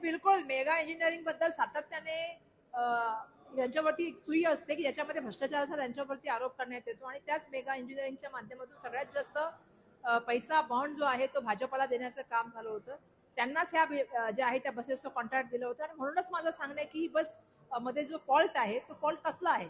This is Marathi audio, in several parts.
बिलकुल मेगा इंजिनिअरिंगबद्दल सातत्याने यांच्यावरती सुई असते की ज्याच्यामध्ये भ्रष्टाचाराचा त्यांच्यावरती आरोप करण्यात येतो आणि त्याच मेगा इंजिनिअरिंगच्या माध्यमातून सगळ्यात जास्त पैसा बॉन्ड जो आहे तो भाजपला देण्याचं काम झालं होतं. त्यांनाच ह्या ज्या आहे त्या बसेसचं कॉन्ट्रॅक्ट दिलं होतं. आणि म्हणूनच माझं सांगणं आहे की ही बसमध्ये जो फॉल्ट आहे तो फॉल्ट कसला आहे?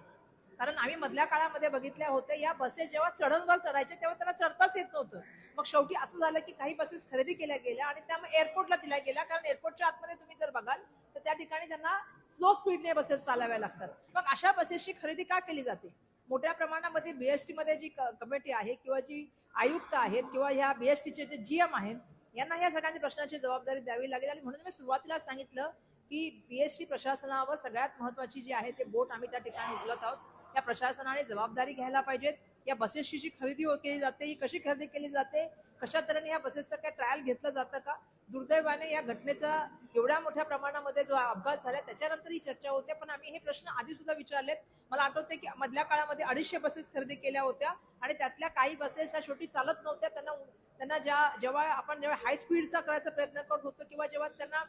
कारण आम्ही मधल्या काळामध्ये बघितल्या होत्या या बसेस जेव्हा चढणवर चढायचे तेव्हा त्याला चढताच येत नव्हतं. मग शेवटी असं झालं की काही बसेस खरेदी केल्या गेल्या आणि त्या मग एअरपोर्टला दिल्या गेल्या. कारण एअरपोर्टच्या आतमध्ये तुम्ही जर बघाल तर त्या ठिकाणी त्यांना स्लो स्पीडने बसेस चालवाव्या लागतात. मग अशा बसेसची खरेदी का केली जाते? मोठ्या प्रमाणामध्ये बीएसटी मध्ये जी क- कमिटी आहे किंवा जी आयुक्त आहेत किंवा ह्या बीएसटीचे जे जीएम आहेत यांना या सगळ्यांच्या प्रश्नाची जबाबदारी द्यावी लागेल. आणि म्हणून मी सुरुवातीला सांगितलं की बीएसटी प्रशासनावर सगळ्यात महत्वाची जी आहे ते बोट आम्ही त्या ठिकाणी उचलत आहोत. या प्रशासनाने जबाबदारी घ्यायला पाहिजेत. या बसेसची जी खरेदी हो- केली जाते ही कशी खरेदी केली जाते? कशा तऱ्हेने या बसेसचं काय ट्रायल घेतलं जातं का? दुर्दैवाने या घटनेचा एवढ्या मोठ्या प्रमाणामध्ये जो अपघात झाला त्याच्यानंतर ही चर्चा होते. पण आम्ही हे प्रश्न आधी सुद्धा विचारलेत. मला आठवते की मधल्या काळामध्ये अडीचशे बसेस खरेदी केल्या होत्या आणि त्यातल्या काही बसेस ह्या शेवटी चालत नव्हत्या. त्यांना त्यांना ज्या जेव्हा आपण जेव्हा हाय स्पीडचा करायचा प्रयत्न करत होतो किंवा जेव्हा त्यांना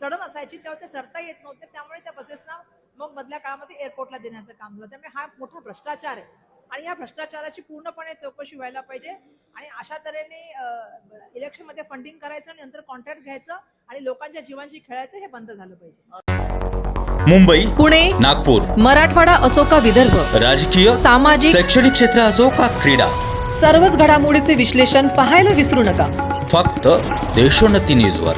चढण असायची तेव्हा ते चढता येत नव्हते. त्यामुळे त्या बसेसना मग मधल्या काळामध्ये एअरपोर्टला देण्याचं काम झालं. त्यामुळे हा मोठा भ्रष्टाचार आहे. आणि या भ्रष्टाचाराची पूर्णपणे चौकशी व्हायला पाहिजे. आणि अशा तऱ्हेने इलेक्शनमध्ये फंडिंग करायचं आणि नंतर कॉन्ट्रॅक्ट घ्यायचं आणि लोकांच्या जीवांशी खेळायचं हे बंद झालं पाहिजे. मुंबई पुणे नागपूर मराठवाडा असो का विदर्भ राजकीय सामाजिक शैक्षणिक क्षेत्र असो का क्रीडा सर्वच घडामोडीचे विश्लेषण पाहायला विसरू नका. फक्त देशोन्नती न्यूजवर.